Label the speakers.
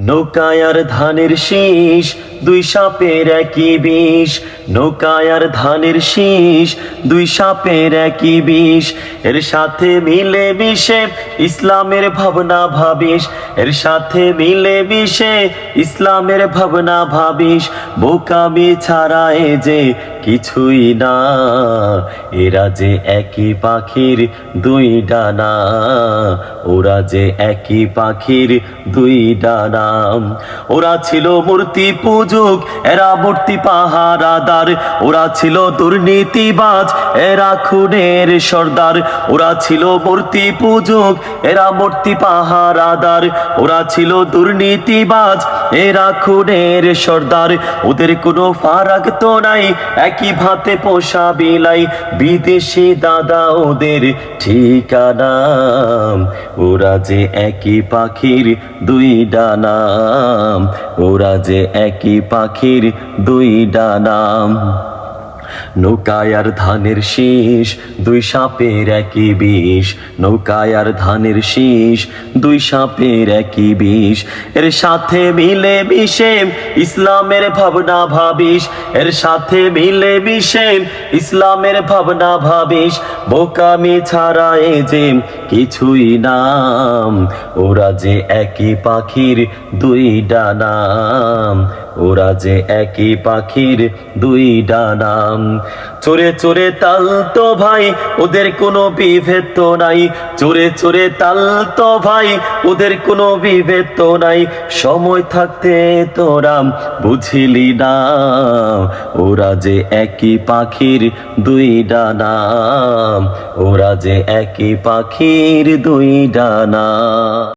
Speaker 1: নৌকায় আর ধানের শীষ, দুই সাপের একই বিষ। নৌকায় আর ধানের শীষ, দুই সাপের একই বিষ। এর সাথে মিলে মিশে ইসলামের ভাবনা ভাবিস। এর সাথে মিলে মিশে ইসলামের ভাবনা ভাবিস। বোকামি ছাড়া এ যে কিছুই না। এরা যে একই পাখির দুই ডানা। ওরা যে একই পাখির দুই ডানা। ওরা ছিল মূর্তি পূজক, এরা মূর্তি পাহারাদার। ওরা ছিল দুর্নীতিবাজ, এরা খুনের সর্দার। ওরা ছিল মূর্তি পূজক, এরা মূর্তি পাহারাদার। ওরা ছিল দুর্নীতিবাজ, এরা খুনের সর্দার। ওদের কোনো ফারাক তো নাই, একই ভাতে পোষা বিলাই। বিদেশি দাদা ওদের ঠিকানা। ওরা যে একই পাখির দুই ডানা। ওরা যে একই পাখির দুই ডানা নৌকায় আর ধানের শীষ, দুই সাপের একই বিষ। নৌকায় আর ধানের শীষ, দুই সাপের একই বিষ। এর সাথে মিলে মিশে ইসলামের ভাবনা ভাবিস। এর সাথে মিলে মিশে ইসলামের ভাবনা ভাবিস। বোকামি ছাড়া এ যে কিছুই নাম। ওরা যে একই পাখির দুই ডানাম ওরা যে একই পাখির দুই ডানাম। চোরে চোরে তাল তো ভাই, ওদের কোনো বিভেদ তো নাই। চোরে চোরে তাল তো ভাই, ওদের কোনো বিভেদ তো নাই। সময় থাকতে তোরাম বুঝিলি না, ওরা যে একই পাখির দুই ডানাম। ওরা যে একই পাখির দুই ডানা